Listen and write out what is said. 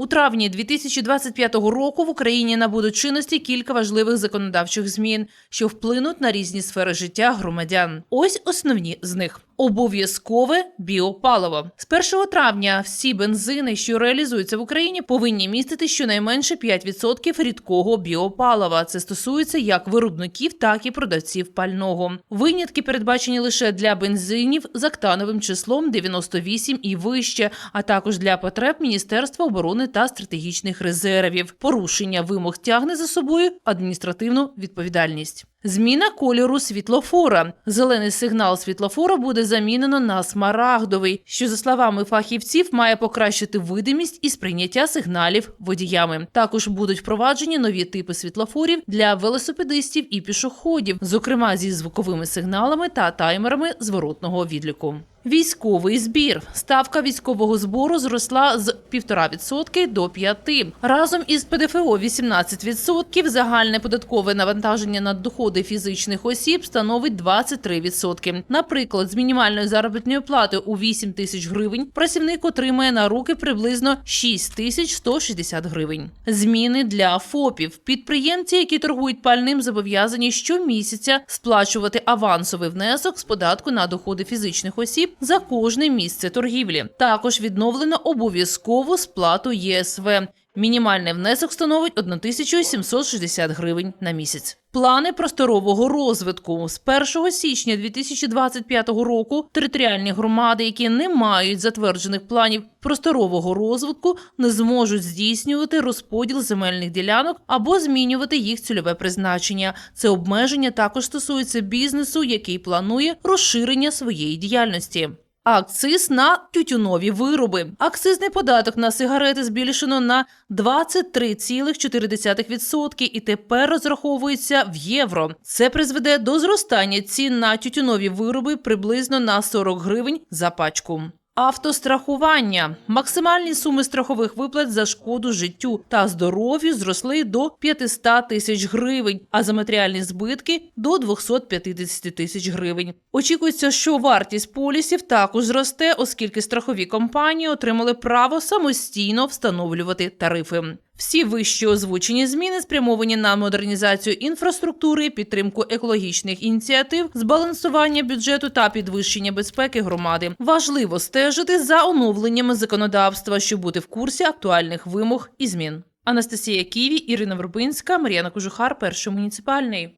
У травні 2025 року в Україні набудуть чинності кілька важливих законодавчих змін, що вплинуть на різні сфери життя громадян. Ось основні з них. Обов'язкове біопаливо з 1 травня всі бензини, що реалізуються в Україні, повинні містити щонайменше 5% рідкого біопалива. Це стосується як виробників, так і продавців пального. Винятки передбачені лише для бензинів з октановим числом 98 і вище, а також для потреб Міністерства оборони та стратегічних резервів. Порушення вимог тягне за собою адміністративну відповідальність. Зміна кольору світлофора. Зелений сигнал світлофора буде замінено на смарагдовий, що, за словами фахівців, має покращити видимість і сприйняття сигналів водіями. Також будуть впроваджені нові типи світлофорів для велосипедистів і пішоходів, зокрема зі звуковими сигналами та таймерами зворотного відліку. Військовий збір. Ставка військового збору зросла з 1,5% до 5%. Разом із ПДФО 18% загальне податкове навантаження на доходи фізичних осіб становить 23%. Наприклад, з мінімальної заробітної плати у 8 тисяч гривень працівник отримає на руки приблизно 6 тисяч 160 гривень. Зміни для ФОПів. Підприємці, які торгують пальним, зобов'язані щомісяця сплачувати авансовий внесок з податку на доходи фізичних осіб за кожне місце торгівлі. Також відновлено обов'язкову сплату ЄСВ. Мінімальний внесок становить 1760 гривень на місяць. Плани просторового розвитку з 1 січня 2025 року територіальні громади, які не мають затверджених планів просторового розвитку, не зможуть здійснювати розподіл земельних ділянок або змінювати їх цільове призначення. Це обмеження також стосується бізнесу, який планує розширення своєї діяльності. Акциз на тютюнові вироби. Акцизний податок на сигарети збільшено на 23,4% і тепер розраховується в євро. Це призведе до зростання цін на тютюнові вироби приблизно на 40 гривень за пачку. Автострахування максимальні суми страхових виплат за шкоду життю та здоров'ю зросли до 500 тисяч гривень, а за матеріальні збитки до 250 тисяч гривень. Очікується, що вартість полісів також зросте, оскільки страхові компанії отримали право самостійно встановлювати тарифи. Всі вищі озвучені зміни спрямовані на модернізацію інфраструктури, підтримку екологічних ініціатив, збалансування бюджету та підвищення безпеки громади. Важливо стежити за оновленнями законодавства, щоб бути в курсі актуальних вимог і змін. Анастасія Ківі, Ірина Вербинська, Мар'яна Кожухар, перший муніципальний.